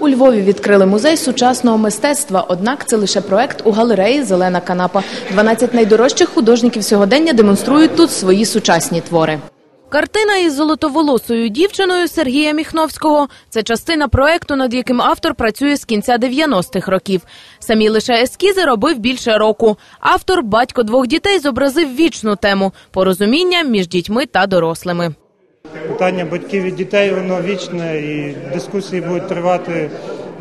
У Львові відкрили музей сучасного мистецтва. Однак це лише проект у галереї Зелена канапа. 12 найдорожчих художників сьогодення демонструють тут свої сучасні твори. Картина із золотоволосою дівчиною Сергія Міхновського це частина проекту, над яким автор працює з кінця 90-х років. Самі лише ескізи робив більше року. Автор, батько двох дітей, зобразив вічну тему порозуміння між дітьми та дорослими. Питання батьків і дітей воно вічне, і дискусії будуть тривати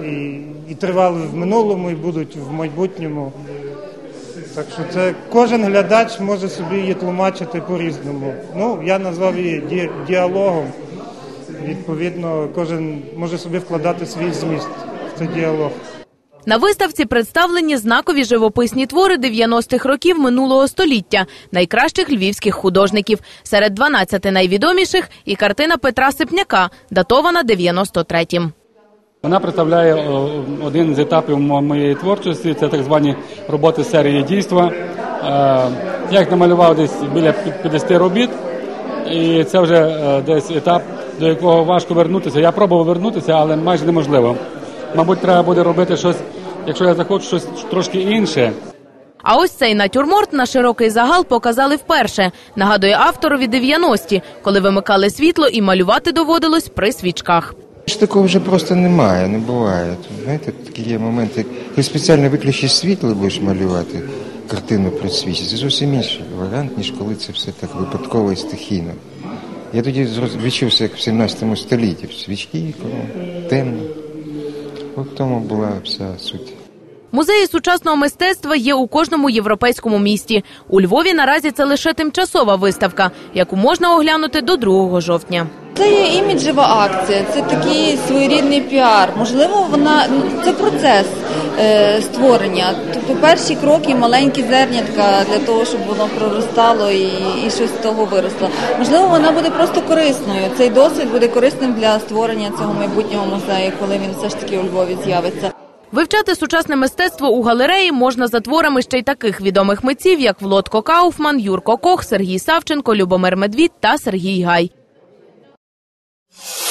і, і тривали в минулому, і будуть в майбутньому. Так що це кожен глядач може собі її тлумачити по-різному. Ну, я назвав її ді- діалогом. Відповідно, кожен може собі вкладати свій зміст в цей діалог. На виставці представлені знакові живописні твори 90-х років минулого століття найкращих львівських художників. Серед 12 найвідоміших і картина Петра Сипняка, датована 93-м. Вона представляє один з етапів моєї творчості. Це так звані роботи серії дійства. Е, Я їх намалював десь біля пі- 50 робіт, і це вже е, десь етап, до якого важко вернутися. Я пробував вернутися, але майже неможливо. Мабуть, треба буде робити щось, якщо я захочу щось трошки інше. А ось цей натюрморт на широкий загал показали вперше. Нагадує авторові 90-ті, коли вимикали світло і малювати доводилось при свічках. Ж такого вже просто немає, не буває. Тут, Знаєте, такі є моменти, коли спеціально виключиш світло і будеш малювати картину при свічі. Це зовсім інший варіант, ніж коли це все так випадково і стихійно. Я тоді відчувся, як в 17 столітті. Свічки, коли темно. От тому була вся суть. Музеї сучасного мистецтва є у кожному європейському місті. У Львові наразі це лише тимчасова виставка, яку можна оглянути до 2 жовтня. Це є іміджева акція, це такий своєрідний піар. Можливо, вона це процес е, створення. Тобто перші кроки, маленькі зернятка для того, щоб воно проростало і, і щось з того виросло. Можливо, вона буде просто корисною. Цей досвід буде корисним для створення цього майбутнього музею, коли він все ж таки у Львові з'явиться. Вивчати сучасне мистецтво у галереї можна за творами ще й таких відомих митців, як Влодко Кауфман, Юрко Кох, Сергій Савченко, Любомир Медвід та Сергій Гай. you